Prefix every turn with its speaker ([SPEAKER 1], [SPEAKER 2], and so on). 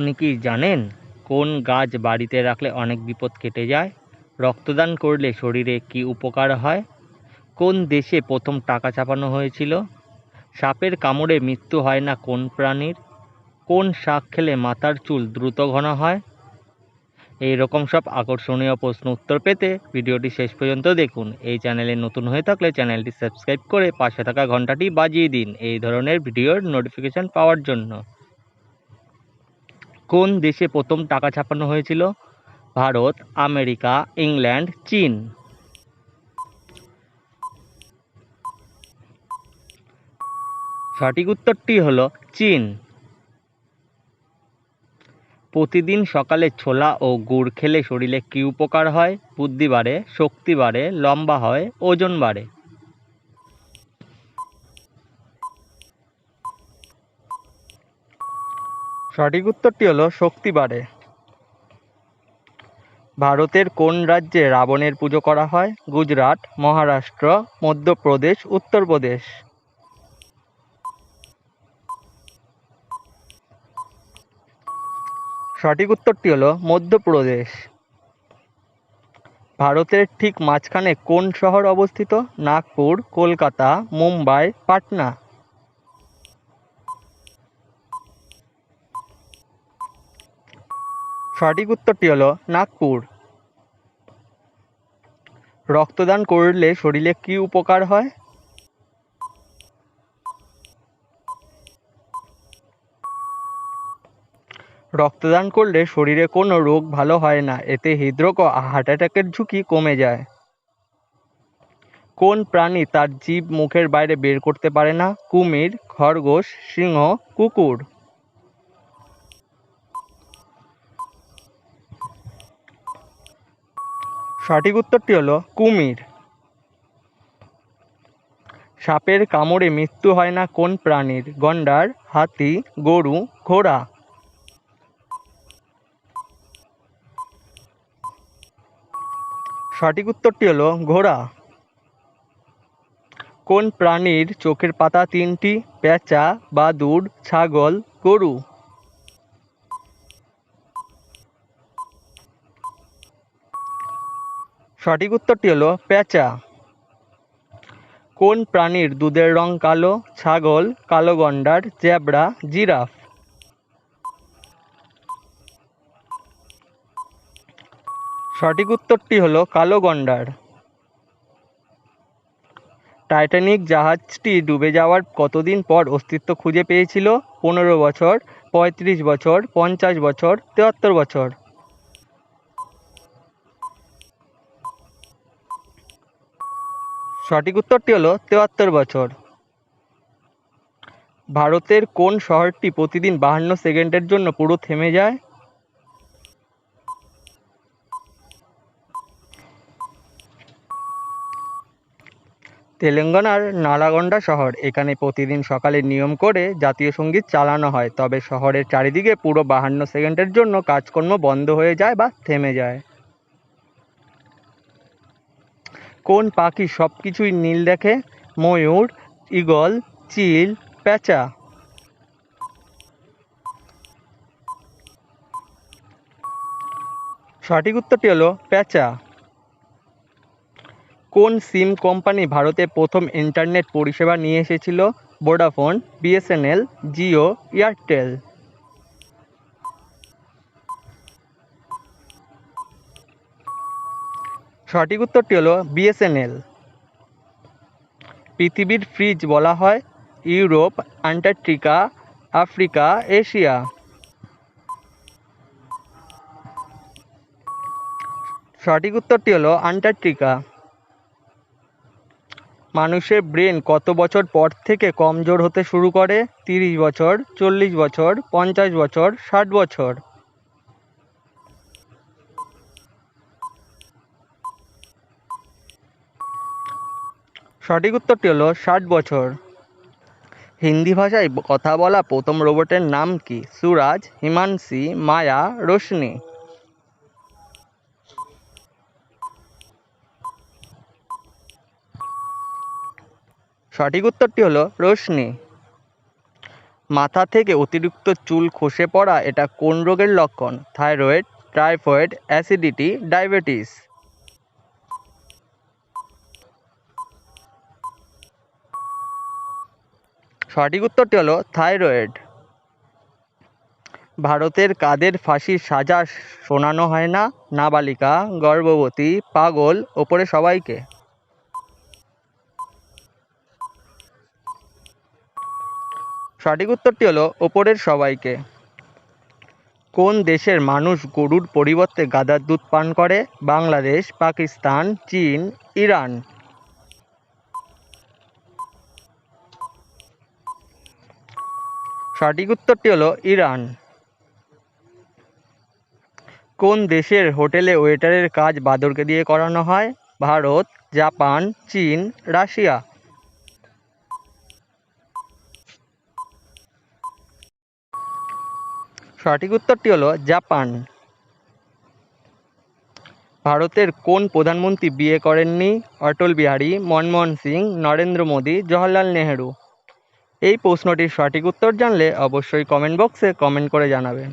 [SPEAKER 1] আপনি কি জানেন কোন গাছ বাড়িতে রাখলে অনেক বিপদ কেটে যায়? রক্তদান করলে শরীরে কী উপকার হয়? কোন দেশে প্রথম টাকা ছাপানো হয়েছিল? সাপের কামড়ে মৃত্যু হয় না কোন প্রাণীর? কোন শাক খেলে মাথার চুল দ্রুত ঘন হয়? এই রকম সব আকর্ষণীয় প্রশ্ন উত্তর পেতে ভিডিওটি শেষ পর্যন্ত দেখুন। এই চ্যানেলে নতুন হয়ে থাকলে চ্যানেলটি সাবস্ক্রাইব করে পাশে থাকা ঘন্টাটি বাজিয়ে দিন এই ধরনের ভিডিওর নোটিফিকেশান পাওয়ার জন্য। কোন দেশে প্রথম টাকা ছাপানো হয়েছিল? ভারত, আমেরিকা, ইংল্যান্ড, চীন। সঠিক উত্তরটি হলো চীন। প্রতিদিন সকালে ছোলা ও গুড় খেলে শরীরে কী উপকার হয়? বুদ্ধি বাড়ে, শক্তি বাড়ে, লম্বা হয়, ওজন বাড়ে। সঠিক উত্তরটি হলো শক্তি বাড়ে। ভারতের কোন রাজ্যে রাবণের পুজো করা হয়? গুজরাট, মহারাষ্ট্র, মধ্যপ্রদেশ, উত্তরপ্রদেশ। সঠিক উত্তরটি হলো মধ্যপ্রদেশ। ভারতের ঠিক মাঝখানে কোন শহর অবস্থিত? নাগপুর, কলকাতা, মুম্বাই, পাটনা। সঠিক উত্তরটি হলো নাগপুর। রক্তদান করলে শরীরে কী উপকার হয়? রক্তদান করলে শরীরে কোনো রোগ ভালো হয় না, এতে হৃদরোগ ও হার্ট অ্যাটাকের ঝুঁকি কমে যায়। কোন প্রাণী তার জীব মুখের বাইরে বের করতে পারে না? কুমির, খরগোশ, সিংহ, কুকুর। সঠিক উত্তরটি হলো কুমির। সাপের কামড়ে মৃত্যু হয় না কোন প্রাণীর? গন্ডার, হাতি, গরু, ঘোড়া। সঠিক উত্তরটি হলো ঘোড়া। কোন প্রাণীর চোখের পাতা তিনটি? পেঁচা, বাদুড়, ছাগল, গরু। সঠিক উত্তরটি হলো পেঁচা কোন প্রাণীর দুধের রং কালো, ছাগল, কালো গন্ডার, জেব্রা, জিরাফ? সঠিক উত্তরটি হলো কালো গন্ডার। টাইটানিক জাহাজটি ডুবে যাওয়ার কতদিন পর অস্তিত্ব খুঁজে পেয়েছিল? পনেরো বছর, পঁয়ত্রিশ বছর, পঞ্চাশ বছর তেহাত্তর বছর। সঠিক উত্তরটি হলো তেহাত্তর বছর। ভারতের কোন শহরটি প্রতিদিন বাহান্ন সেকেন্ডের জন্য পুরো থেমে যায়? তেলেঙ্গানার নালাগোন্ডা শহর, এখানে প্রতিদিন সকালে নিয়ম করে জাতীয় সংগীত চালানো হয়, তবে শহরের চারিদিকে পুরো বাহান্ন সেকেন্ডের জন্য কাজকর্ম বন্ধ হয়ে যায় বা থেমে যায়। কোন পাখি সব কিছুই নীল দেখে? ময়ূর, ঈগল, চিল, প্যাঁচা। সঠিক উত্তরটি হলো প্যাঁচা। কোন সিম কোম্পানি ভারতে প্রথম ইন্টারনেট পরিষেবা নিয়ে এসেছিল? Vodafone, BSNL, Jio, Airtel. সঠিক উত্তরটি হলো বিএসএনএল পৃথিবীর ফ্রিজ বলা হয় ইউরোপ, আন্টার্কটিকা, আফ্রিকা, এশিয়া। সঠিক উত্তরটি হলো আন্টার্কটিকা। মানুষের ব্রেন কত বছর পর থেকে কমজোর হতে শুরু করে? তিরিশ বছর, চল্লিশ বছর, পঞ্চাশ বছর, ষাট বছর। সঠিক উত্তরটি হলো ষাট বছর। হিন্দি ভাষায় কথা বলা প্রথম রোবটের নাম কি? সুরাজ, হিমাংশী, মায়া, রোশনি। সঠিক উত্তরটি হলো রোশনি। মাথা থেকে অতিরিক্ত চুল খসে পড়া এটা কোন রোগের লক্ষণ? Thyroid, typhoid, acidity, diabetes. সঠিক উত্তরটি হলো থাইরয়েড। ভারতের কাদের ফাঁসির সাজা শোনানো হয় না? নাবালিকা, গর্ভবতী, পাগল, ওপরে সবাইকে। সঠিক উত্তরটি হলো ওপরের সবাইকে। কোন দেশের মানুষ গরুর পরিবর্তে গাধার দুধ পান করে? বাংলাদেশ, পাকিস্তান, চীন, ইরান। সঠিক উত্তরটি হলো ইরান। কোন দেশের হোটেলে ওয়েটারের কাজ বাদরকে দিয়ে করানো হয়? ভারত, জাপান, চীন, রাশিয়া। সঠিক উত্তরটি হলো জাপান। ভারতের কোন প্রধানমন্ত্রী বিয়ে করেননি? অটল বিহারী, মনমোহন সিং, নরেন্দ্র মোদী, জওহরলাল নেহেরু। এই প্রশ্নটির সঠিক উত্তর জানলে অবশ্যই কমেন্ট বক্সে কমেন্ট করে জানাবেন।